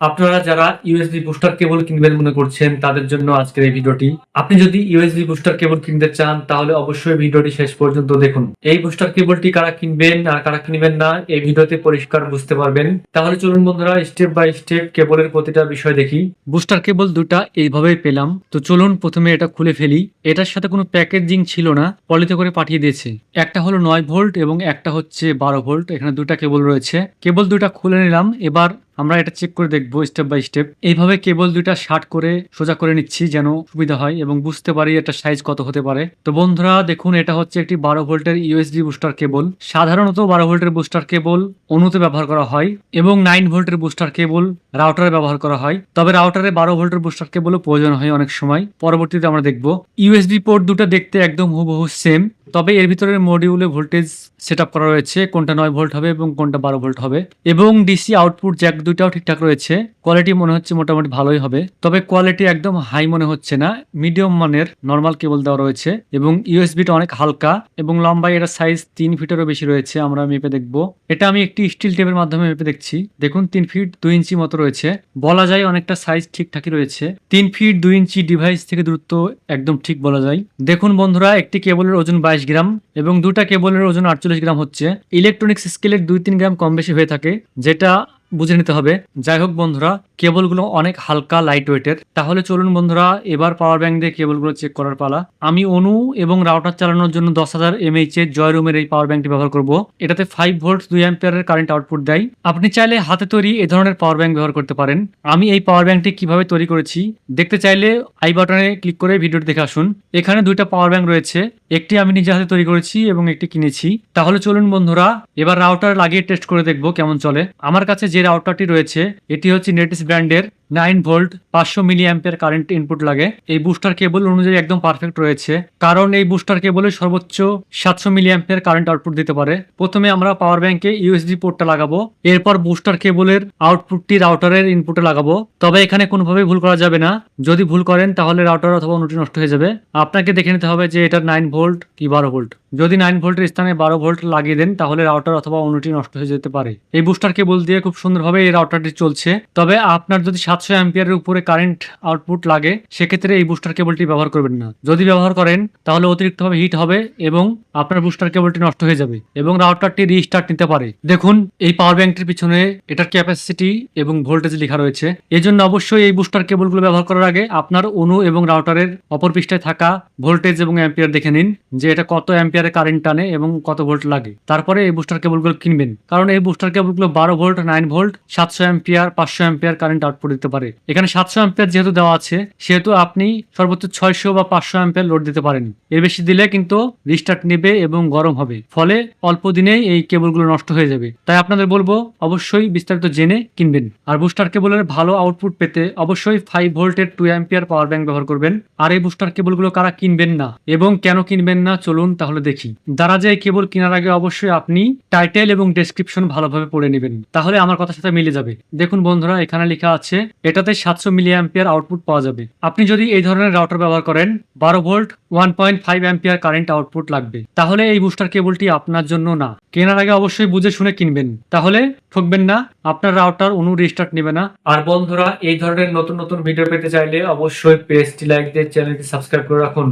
আপনারা যারা USB booster কেবল কিনবেন মনে করছেন, তাদের জন্য আজকের এই ভিডিওটি। আপনি যদি ইউএসবি বুস্টার কেবল কিনতে চান, তাহলে অবশ্যই ভিডিওটি শেষ পর্যন্ত দেখুন। এই বুস্টার কেবলটি কারা কিনবেন আর কারা কিনবেন না, এই ভিডিওতে পরিষ্কার বুঝতে পারবেন। তাহলে চলুন বন্ধুরা স্টেপ বাই স্টেপ কেবলের প্রতিটা বিষয় দেখি। বুস্টার কেবল দুটা এইভাবেই পেলাম। তো চলুন প্রথমে এটা খুলে ফেলি। এটার সাথে কোনো প্যাকেজিং ছিল না, পলিতে করে পাঠিয়ে দিয়েছে। একটা হলো নয় ভোল্ট এবং একটা হচ্ছে বারো ভোল্ট। এখানে দুটা কেবল রয়েছে। কেবল দুটা খুলে নিলাম। এবার আমরা এটা চেক করে দেখব স্টেপ বাই স্টেপ এইভাবে কেবল দুইটা শার্ট করে সোজা করে নিচ্ছি যেন সুবিধা হয় এবং বুঝতে পারি এটা সাইজ কত হতে পারে। তো বন্ধুরা, দেখুন, এটা হচ্ছে একটি বারো ভোল্টের ইউএসডি বুস্টার কেবল সাধারণত বারো ভোল্টের বুস্টার কেবল অনুতে ব্যবহার করা হয় এবং নাইন ভোল্টের বুস্টার কেবল রাউটারে ব্যবহার করা হয়। তবে রাউটারে বারো ভোল্টের বুস্টার কেবলও প্রয়োজন হয় অনেক সময়। পরবর্তীতে আমরা দেখব। ইউএসবি পোর্ট দুটো দেখতে একদম হুবহু সেম তবে এর ভিতরে মডিউলে ভোল্টেজ সেট করা রয়েছে, কোনটা নয় ভোল্ট হবে এবং কোনটা বারো ভোল্ট হবে। এবং ডিসি আউটপুট জ্যাক দুইটাও ঠিকঠাক রয়েছে। কোয়ালিটি মনে হচ্ছে মোটামুটি ভালোই হবে। তবে কোয়ালিটি একদম হাই মনে হচ্ছে না। মিডিয়াম মানের নর্মাল কেবল দেওয়া রয়েছে এবং ইউএসবিটা অনেক হালকা এবং লম্বাই এটা সাইজ তিন ফিটেরও বেশি রয়েছে, আমরা মেপে দেখব। এটা আমি একটি স্টিল টেপের মাধ্যমে মেপে দেখছি। দেখুন, তিন ফিট দুই ইঞ্চি মতো রয়েছে। বলা যায় অনেকটা সাইজ ঠিকঠাকই রয়েছে। তিন ফিট দুই ইঞ্চি ডিভাইস থেকে দূরত্ব একদম ঠিক বলা যায়। দেখুন বন্ধুরা, একটি কেবলের ওজন বাইশ গ্রাম এবং দুটা কেবলের ওজন আটচল্লিশ গ্রাম হচ্ছে। ইলেকট্রনিক্স স্কেলের দুই তিন গ্রাম কম বেশি হয়ে থাকে, যেটা বুঝে নিতে হবে। যাই হোক বন্ধুরা, কেবলগুলো অনেক হালকা লাইট ওয়েটের তাহলে চলুন বন্ধুরা, এবার পাওয়ার ব্যাংক দিয়ে কেবলগুলো চেক করার পালা। আমি অনু এবং রাউটার চালানোর জন্য দশ হাজার এমএইচ এর জয় রুমের এই পাওয়ার ব্যাংকটি ব্যবহার করব। এটাতে ফাইভ ভোল্ট দুই অ্যাম্পিয়ারের কারেন্ট আউটপুট দেয়। আপনি চাইলে হাতে তৈরি এ ধরনের পাওয়ার ব্যাংক ব্যবহার করতে পারেন। আমি এই পাওয়ার ব্যাংকটি কীভাবে তৈরি করেছি, দেখতে চাইলে আই বাটনে ক্লিক করে ভিডিওটি দেখে আসুন। এখানে দুইটা পাওয়ার ব্যাংক রয়েছে। একটি আমি নিজে হাতে তৈরি করেছি এবং একটি কিনেছি। তাহলে চলুন বন্ধুরা, এবার রাউটার লাগিয়ে টেস্ট করে দেখব কেমন চলে। আমার কাছে যে রাউটারটি রয়েছে, এটি হচ্ছে নেটিস ব্র্যান্ডের নাইন ভোল্ট, পাঁচশো মিলি অ্যাম্পিয়ার কারেন্ট ইনপুট লাগে। এই বুস্টার কেবল অনুযায়ী একদম পারফেক্ট রয়েছে। কারণ এই বুস্টার কেবলে সর্বোচ্চ সাতশো মিলি অ্যাম্পিয়ার কারেন্ট আউটপুট দিতে পারে। প্রথমে আমরা পাওয়ার ব্যাংকে ইউএসডি পোর্টটা লাগাবো। এরপর বুস্টার কেবলের আউটপুটটি রাউটারের ইনপুটে লাগাবো। তবে এখানে কোনোভাবেই ভুল করা যাবে না। যদি ভুল করেন, তাহলে রাউটার অথবা অনুটি নষ্ট হয়ে যাবে। আপনাকে দেখে নিতে হবে যে এটা নাইন ভোল্ট কি বারো ভোল্ট। যদি নাইন ভোল্টের স্থানে বারো ভোল্ট লাগিয়ে দেন, তাহলে রাউটার অথবা অনুটি নষ্ট হয়ে যেতে পারে। এই বুস্টার কেবল দিয়ে খুব সুন্দরভাবে এই রাউটারটি চলছে। তবে আপনার যদি সাতশো অ্যাম্পিয়ারের উপরে কারেন্ট আউটপুট লাগে, সেক্ষেত্রে এই বুস্টার কেবলটি ব্যবহার করবেন না। যদি ব্যবহার করেন, তাহলে অতিরিক্তভাবে হিট হবে এবং আপনার বুস্টার কেবলটি নষ্ট হয়ে যাবে এবং রাউটারটি রিস্টার্ট নিতে পারে। দেখুন, এই পাওয়ার ব্যাংকটির পিছনে এটার ক্যাপাসিটি এবং ভোল্টেজ লেখা রয়েছে। এই জন্য অবশ্যই এই বুস্টার কেবলগুলো ব্যবহার করার আগে আপনার অনু এবং রাউটারের অপর পৃষ্ঠায় থাকা ভোল্টেজ এবং অ্যাম্পিয়ার দেখে নিন, যে এটা কত অ্যাম্পিয়ারে কারেন্ট টানে এবং কত ভোল্ট লাগে। তারপরে এই বুস্টার কেবলগুলো কিনবেন। কারণ এই বুস্টার কেবলগুলো বারো ভোল্ট নাইন ভোল্ট সাতশো অ্যাম্পিয়ার পাঁচশো অ্যাম্পিয়ার কারেন্ট আউটপুট দিতে পারে। এখানে সাতশো অ্যাম্পিয়ার যেহেতু দেওয়া আছে, সেহেতু আপনি সর্বোচ্চ ছয়শো বা পাঁচশো অ্যাম্পিয়ার লোড দিতে পারেন। এর বেশি দিলে কিন্তু রিস্টার্ট নেবে এবং গরম হবে। ফলে অল্প দিনেই এই কেবলগুলো নষ্ট হয়ে যাবে। তাই আপনাদের বলব, অবশ্যই বিস্তারিত জেনে কিনবেন। আর বুস্টার কেবলের ভালো আউটপুট পেতে অবশ্যই ফাইভ ভোল্টের টু অ্যাম্পিয়ার পাওয়ার ব্যাংক ব্যবহার করবেন। আর এই বুস্টার কেবলগুলো কারা কিনবেন না এবং কেন কিনবেন না, চলুন তাহলে দেখি। দারাজে এই কেবল কেনার আগে অবশ্যই আপনি টাইটেল এবং ডেসক্রিপশন ভালোভাবে পড়ে নেবেন। তাহলে আমার কথার সাথে মিলে যাবে। দেখুন বন্ধুরা, এখানে লেখা আছে এটাতে সাতশো মিলি অ্যাম্পিয়ার আউটপুট পাওয়া যাবে। আপনি যদি এই ধরনের রাউটার ব্যবহার করেন, বারো volt, one point five ampere current output লাগবে। তাহলে এই বুস্টার কেবলটি আপনার জন্য না। কেনার আগে অবশ্যই বুঝে শুনে কিনবেন। তাহলে ঠকবেন না, আপনার রাউটার অনু রিস্টার্ট নেবে না। আর বন্ধুরা, এই ধরনের নতুন নতুন ভিডিও পেতে চাইলে অবশ্যই পেজটি লাইক দিয়ে চ্যানেলটি সাবস্ক্রাইব করে রাখুন।